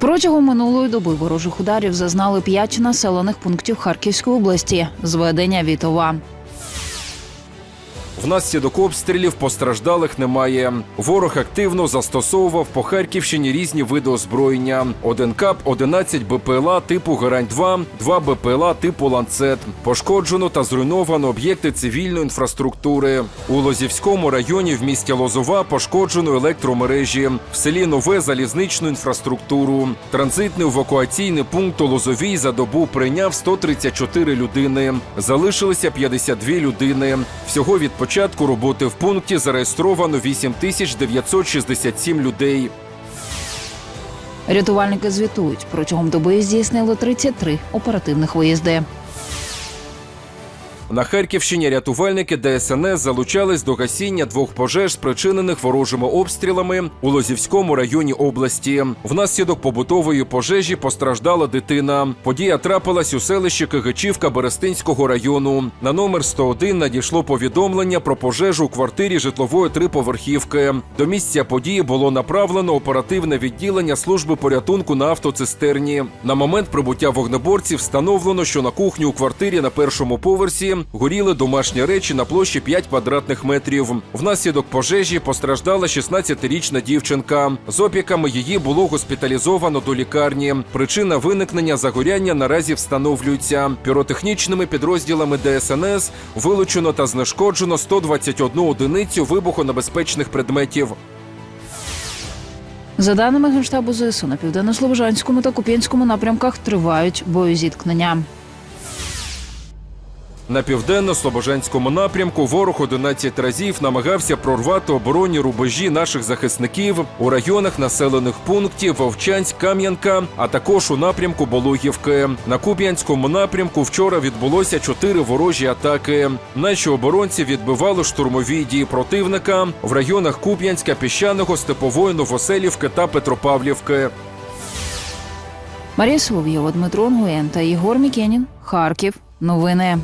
Протягом минулої доби ворожих ударів зазнали п'ять населених пунктів Харківської області. Зведення Вітова. Внаслідок обстрілів постраждалих немає. Ворог активно застосовував по Харківщині різні види озброєння: один кап, 11 БПЛА типу Герань 2 2 БПЛА типу Ланцет. Пошкоджено та зруйновано об'єкти цивільної інфраструктури. У Лозівському районі в місті Лозова пошкоджено електромережі, в селі Нове залізничну інфраструктуру. Транзитний евакуаційний пункт у Лозовій за добу прийняв 134 людини. Залишилися 52 людини. Всього від початку роботи в пункті зареєстровано 8967 людей. Рятувальники звітують протягом доби здійснили 33 оперативних виїзди. На Харківщині рятувальники ДСНС залучались до гасіння двох пожеж, спричинених ворожими обстрілами у Лозівському районі області. Внаслідок побутової пожежі постраждала дитина. Подія трапилась у селищі Кигичівка Берестинського району. На номер 101 надійшло повідомлення про пожежу у квартирі житлової триповерхівки. До місця події було направлено оперативне відділення служби порятунку на автоцистерні. На момент прибуття вогнеборців встановлено, що на кухні у квартирі на першому поверсі горіли домашні речі на площі 5 квадратних метрів. Внаслідок пожежі постраждала 16-річна дівчинка. З опіками її було госпіталізовано до лікарні. Причина виникнення загоряння наразі встановлюється. Піротехнічними підрозділами ДСНС вилучено та знешкоджено 121 одиницю вибухонебезпечних предметів. За даними Генштабу ЗСУ, на південно-слобожанському та Куп'янському напрямках тривають боєзіткнення. На південно-слобожанському напрямку ворог 11 разів намагався прорвати оборонні рубежі наших захисників у районах населених пунктів Вовчанськ, Кам'янка, а також у напрямку Болохівки. На Куп'янському напрямку вчора відбулося чотири ворожі атаки. Наші оборонці відбивали штурмові дії противника в районах Куп'янська, Піщаного, Степової, Новоселівки та Петропавлівки. Марія Соловйова, Дмитро Нгуєн та Ігор Мікенін. Харків. Новини.